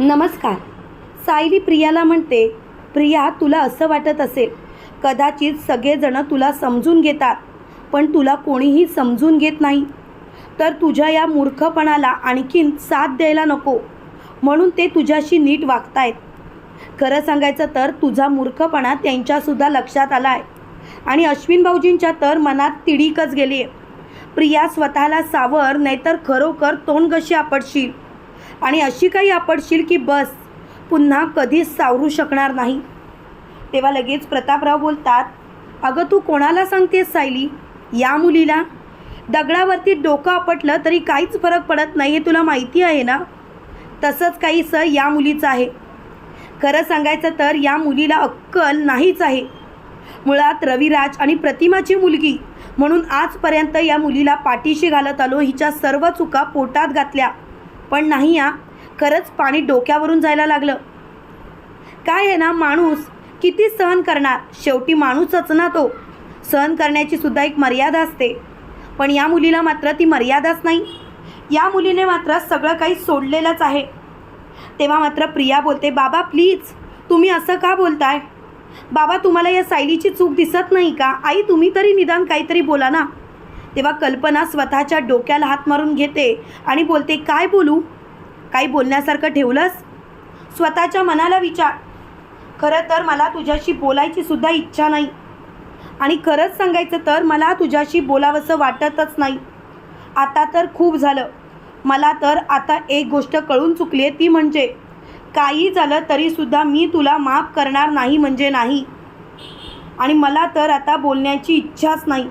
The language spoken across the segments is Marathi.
नमस्कार. सायली प्रियाला म्हणते प्रिया तुला असं वाटत असेल कदाचित सगळेजणं तुला समजून घेतात पण तुला कोणीही समजून घेत नाही. तर तुझ्या या मूर्खपणाला आणखीन साथ द्यायला नको म्हणून ते तुझ्याशी नीट वागतायत. खरं सांगायचं तर तुझा मूर्खपणा त्यांच्यासुद्धा लक्षात आला आहे आणि अश्विन भाऊजींच्या तर मनात तिडीकच गेली आहे प्रिया स्वतःला सावर नाहीतर खरोखर तोंड कशी आपटशील. आणि अशी काही आपडशील की बस पुन्हा कधीच सावरू शकणार नाही. तेव्हा लगेच प्रतापराव बोलतात अगं तू कोणाला सांगतेस सायली? या मुलीला? दगडावरती डोकं आपटलं तरी काहीच फरक पडत नाही हे तुला माहिती आहे ना? तसंच काहीसं या मुलीचं आहे. खरं सांगायचं तर या मुलीला अक्कल नाहीच आहे. मुळात रविराज आणि प्रतिमाची मुलगी म्हणून आजपर्यंत या मुलीला पाठीशी घालत आलो हिच्या सर्व चुका पोटात घातल्या. पण नाही या खरंच पाणी डोक्यावरून जायला लागलं. काय आहे ना माणूस किती सहन करणार? शेवटी माणूसच ना तो. सहन करण्याची सुद्धा एक मर्यादा असते. पण या मुलीला मात्र ती मर्यादाच नाही. या मुलीने मात्र सगळं काही सोडलेलंच आहे. तेव्हा मात्र प्रिया बोलते बाबा प्लीज तुम्ही असं का बोलताय? बाबा तुम्हाला या सायलीची चूक दिसत नाही का? आई तुम्ही तरी निदान काहीतरी बोला ना. तेव्हा कल्पना स्वतःच्या डोक्याला हात मारून घेते आणि बोलते काय बोलू? काही बोलण्यासारखं ठेवलंस? स्वतःच्या मनाला विचार. खरं तर मला तुझ्याशी बोलायची सुद्धा इच्छा नाही. आणि खरंच सांगायचं तर मला तुझ्याशी बोलावंसं वाटतच नाही. आता तर खूप झालं. मला तर आता एक गोष्ट कळून चुकली आहे ती म्हणजे काही झालं तरीसुद्धा मी तुला माफ करणार नाही म्हणजे नाही. आणि मला तर आता बोलण्याची इच्छाच नाही.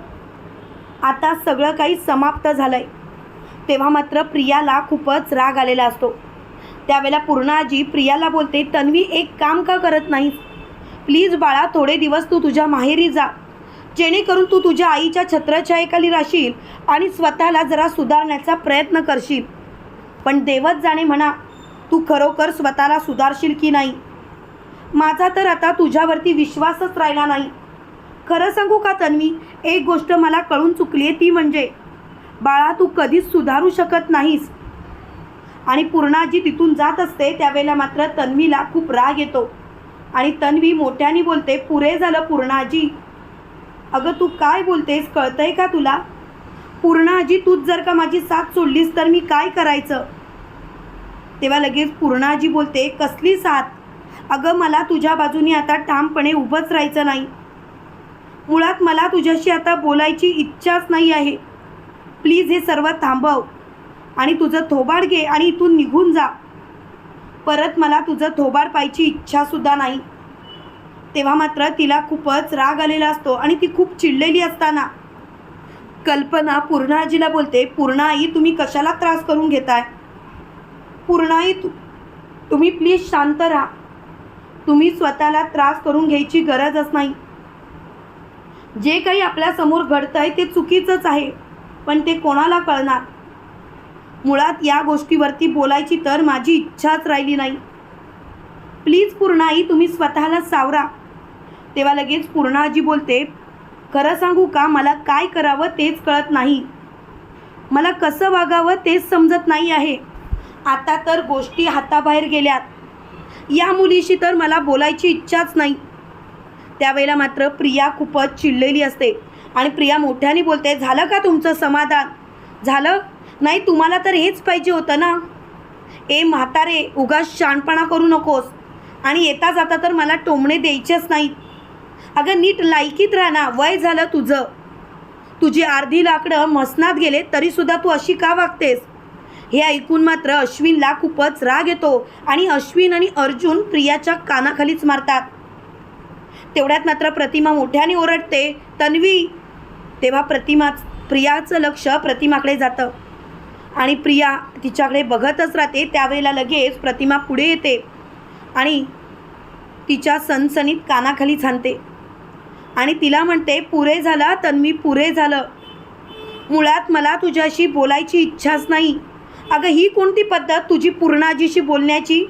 आता सगळं काही समाप्त झालं आहे तेव्हा मात्र प्रियाला खूपच राग आलेला असतो. त्यावेळेला पूर्णाजी प्रियाला बोलते तन्वी एक काम का करत नाहीस? प्लीज बाळा थोडे दिवस तू तुझ्या माहेरी जा. जेणेकरून तू तुझ्या आईच्या छत्रछायेखाली राहशील आणि स्वतःला जरा सुधारण्याचा प्रयत्न करशील. पण देवत जाणे म्हणा तू खरोखर स्वतःला सुधारशील की नाही? माझा तर आता तुझ्यावरती विश्वासच राहिला नाही. खरं सांगू का तन्वी? एक गोष्ट मला कळून चुकली आहे ती म्हणजे बाळा तू कधीच सुधारू शकत नाहीस. आणि पूर्णाजी तिथून जात असते त्यावेळेला मात्र तन्वीला खूप राग येतो. आणि तन्वी मोठ्याने बोलते पुरे झालं पूर्णाजी. अगं तू काय बोलतेस? कळतंय का तुला? पूर्णाजी तूच जर का माझी साथ सोडलीस तर मी काय करायचं? तेव्हा लगेच पूर्णाजी बोलते कसली साथ? अगं मला तुझ्या बाजूनी आता ठामपणे उभंच राहायचं नाही. मुळात मला तुझ्याशी आता बोलायची इच्छाच नाही आहे. प्लीज हे सर्व थांबव आणि तुझं थोबाड घे आणि इथून निघून जा. परत मला तुझं थोबाड पाहायची इच्छासुद्धा नाही. तेव्हा मात्र तिला खूपच राग आलेला असतो आणि ती खूप चिडलेली असताना. कल्पना पूर्णाजीला बोलते पूर्णाई तुम्ही कशाला त्रास करून घेताय? पूर्णाई तू तुम्ही प्लीज शांत राहा. तुम्ही स्वतःला त्रास करून घ्यायची गरजच नाही. जे काही आपल्यासमोर घडतं आहे ते चुकीचंच आहे पण ते कोणाला कळणार? मुळात या गोष्टीवरती बोलायची तर माझी इच्छाच राहिली नाही. प्लीज पूर्णाई तुम्ही स्वतःला सावरा. तेव्हा लगेच पूर्णाजी बोलते खरं सांगू का मला काय करावं तेच कळत नाही. मला कसं वागावं तेच समजत नाही आहे. आता तर गोष्टी हाताबाहेर गेल्यात. या मुलीशी तर मला बोलायची इच्छाच नाही. त्यावेळेला मात्र प्रिया खूपच चिडलेली असते. आणि प्रिया मोठ्याने बोलते झालं का तुमचं समाधान? झालं? नाही तुम्हाला तर हेच पाहिजे होतं ना? ए म्हातारे उगाच शानपणा करू नकोस. आणि येता जाता तर मला टोमणे द्यायचेच नाहीत. अगं नीट लायकीत राहा ना वय झालं तुझं. तुझी अर्धी लाकडं मसनात गेले तरीसुद्धा तू अशी का वागतेस? हे ऐकून मात्र अश्विनला खूपच राग येतो आणि अश्विन आणि अर्जुन प्रियाच्या कानाखालीच मारतात. तेवढ्यात मात्र प्रतिमा मोठ्याने ओरडते. तन्वी तेव्हा प्रतिमा प्रियाचं लक्ष प्रतिमाकडे जातं. आणि प्रिया तिच्याकडे बघतच राहते. त्यावेळेला लगेच प्रतिमा पुढे येते आणि तिच्या सनसनीत कानाखाली छानते आणि तिला म्हणते पुरे झाला तन्वी पुरे झालं. मुळात मला तुझ्याशी बोलायची इच्छाच नाही. अगं ही कोणती पद्धत? तुझी पूर्णाजीशी बोलण्याची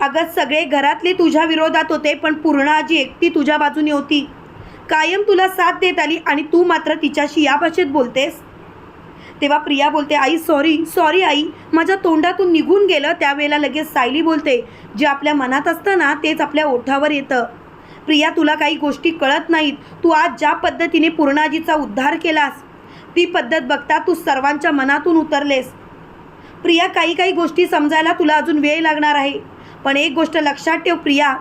अगं सगळे घरातले तुझ्या विरोधात होते पण पूर्ण आजी एकटी तुझ्या बाजूने होती. कायम तुला साथ देत आली आणि तू मात्र तिच्याशी या भाषेत बोलतेस? तेव्हा प्रिया बोलते आई सॉरी सॉरी आई. माझ्या तोंडातून निघून गेलं त्यावेळेला लगेच सायली बोलते जे आपल्या मनात असतं ना तेच आपल्या ओठावर येतं. प्रिया तुला काही गोष्टी कळत नाहीत. तू आज ज्या पद्धतीने पूर्णाजीचा उद्धार केलास ती पद्धत बघता तू सर्वांच्या मनातून उतरलेस. प्रिया काही काही गोष्टी समजायला तुला अजून वेळ लागणार आहे. पण एक गोष्ट लक्षात ठेव प्रिया.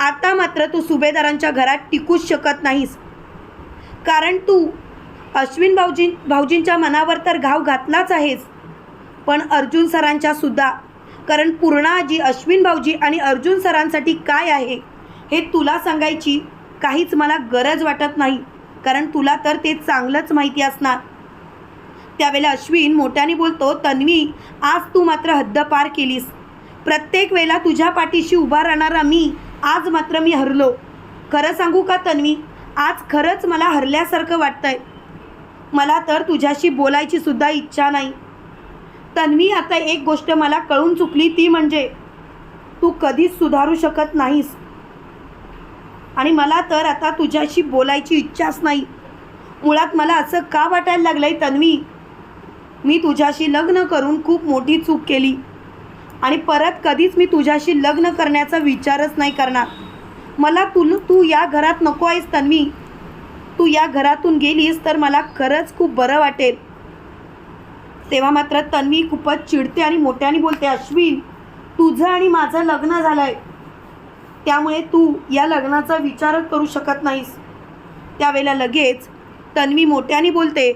आता मात्र तू सुभेदारांच्या घरात टिकूच शकत नाहीस. कारण तू अश्विन भाऊजी भाऊजींच्या मनावर तर घाव घातलाच आहेस. पण अर्जुन सरांच्या सुद्धा. कारण पूर्णाजी अश्विन भाऊजी आणि अर्जुन सरांसाठी काय आहे हे तुला सांगायची काहीच मला गरज वाटत नाही. कारण तुला तर ते चांगलंच माहिती असणार. त्यावेळेला अश्विन मोठ्याने बोलतो तन्वी आज तू मात्र हद्दपार केलीस. प्रत्येक वेळेला तुझ्या पाठीशी उभा राहणारा मी आज मात्र मी हरलो. खरं सांगू का तन्वी? आज खरंच मला हरल्यासारखं वाटतंय. मला तर तुझ्याशी बोलायची सुद्धा इच्छा नाही. तन्वी आता एक गोष्ट मला कळून चुकली ती म्हणजे तू कधीच सुधारू शकत नाहीस. आणि मला तर आता तुझ्याशी बोलायची इच्छाच नाही. मुळात मला असं का वाटायला लागलंय तन्वी? मी तुझ्याशी लग्न करून खूप मोठी चूक केली. आणि परत कधीच मी तुझ्याशी लग्न करण्याचा विचारच नाही करणार. मला तुल तू या घरात नको आहेस तन्वी. तू या घरातून गेलीस तर मला खरंच खूप बरं वाटेल. तेव्हा मात्र तन्वी खूपच चिडते आणि मोठ्याने बोलते अश्विन तुझं आणि माझं लग्न झालं आहे त्यामुळे तू या लग्नाचा विचारच करू शकत नाहीस. त्यावेळेला लगेच तन्वी मोठ्याने बोलते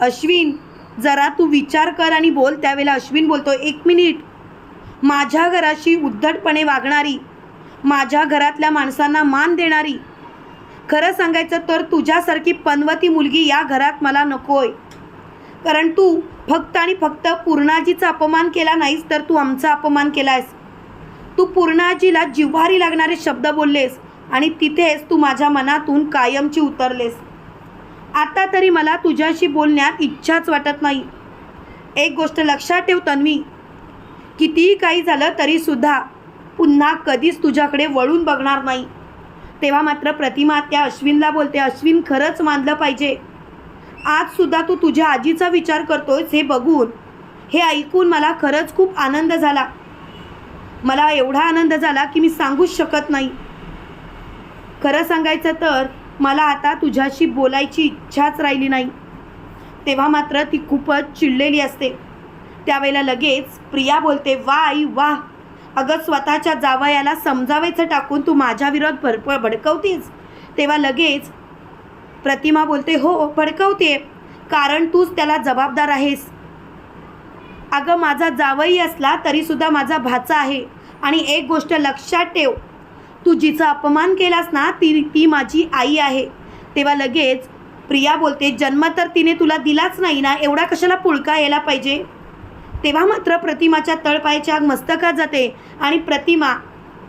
अश्विन जरा तू विचार कर आणि बोल. त्यावेळेला अश्विन बोलतो एक मिनिट. माझ्या घराशी उद्धटपणे वागणारी माझ्या घरातल्या माणसांना मान देणारी खरं सांगायचं तर तुझ्यासारखी पनवती मुलगी या घरात मला नकोय. कारण तू फक्त आणि फक्त पूर्णाजीचा अपमान केला नाहीस तर तू आमचा अपमान केलायस. तू पूर्णाजीला जिव्हारी लागणारे शब्द बोललेस आणि तिथेच तू माझ्या मनातून कायमची उतरलेस. आता तरी मला तुझ्याशी बोलण्यात इच्छाच वाटत नाही. एक गोष्ट लक्षात ठेव तन्वी. कितीही काही झालं तरीसुद्धा पुन्हा कधीच तुझ्याकडे वळून बघणार नाही. तेव्हा मात्र प्रतिमा त्या अश्विनला बोलते अश्विन खरंच मानलं पाहिजे. आजसुद्धा तू तुझ्या आजीचा विचार करतोयस हे बघून हे ऐकून मला खरंच खूप आनंद झाला. मला एवढा आनंद झाला की मी सांगूच शकत नाही. खरं सांगायचं तर मला आता तुझ्याशी बोलायची इच्छाच राहिली नाही. तेव्हा मात्र ती खूपच चिडलेली असते. त्यावेळेला लगेच प्रिया बोलते वा आई वा अगं स्वतःच्या जावयाला समजावायचं टाकून तू माझ्या विरोध भरप भडकवतेस. तेव्हा लगेच प्रतिमा बोलते हो भडकवते कारण तूच त्याला जबाबदार आहेस. अगं माझा जावई असला तरीसुद्धा माझा भाचा आहे. आणि एक गोष्ट लक्षात ठेव तू जिचा अपमान केलास ना ती ती माझी आई आहे. तेव्हा लगेच प्रिया बोलते जन्म तर तिने तुला दिलाच नाही ना एवढा कशाला पुळका यायला पाहिजे? तेव्हा मात्र प्रतिमाच्या तळपायच्या मस्तकात जाते आणि प्रतिमा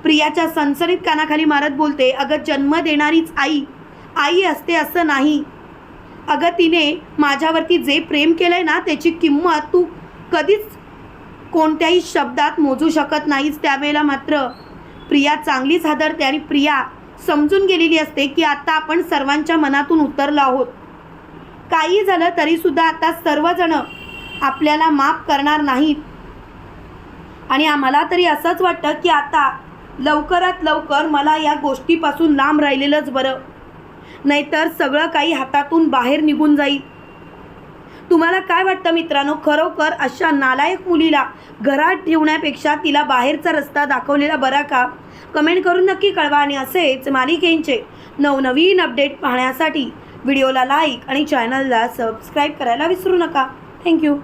प्रियाच्या सणसणीत कानाखाली मारत बोलते अगं जन्म देणारीच आई आई असते असं नाही. अगं तिने माझ्यावरती जे प्रेम केलं आहे ना त्याची किंमत तू कधीच कोणत्याही शब्दात मोजू शकत नाहीस. त्यावेळेला मात्र प्रिया चांगलीच हादरते आणि प्रिया समजून गेलेली असते की आता आपण सर्वांच्या मनातून उतरलो आहोत. काही झालं तरीसुद्धा आता सर्वजण आपल्याला माफ करणार नाहीत. आणि आम्हाला तरी असंच वाटतं की आता लवकरात लवकर मला या गोष्टीपासून लांब राहिलेलंच बरं. नाहीतर सगळं काही हातातून बाहेर निघून जाईल. तुम्हाला काय वाटतं मित्रांनो? खरोखर अशा नालायक मुलीला घरात ठेवण्यापेक्षा तिला बाहेरचा रस्ता दाखवलेला बरा का? कमेंट करून नक्की कळवा आणि असेच मालिकेंचे नवनवीन अपडेट पाहण्यासाठी व्हिडिओला लाईक आणि चॅनलला सबस्क्राईब करायला विसरू नका. थँक्यू.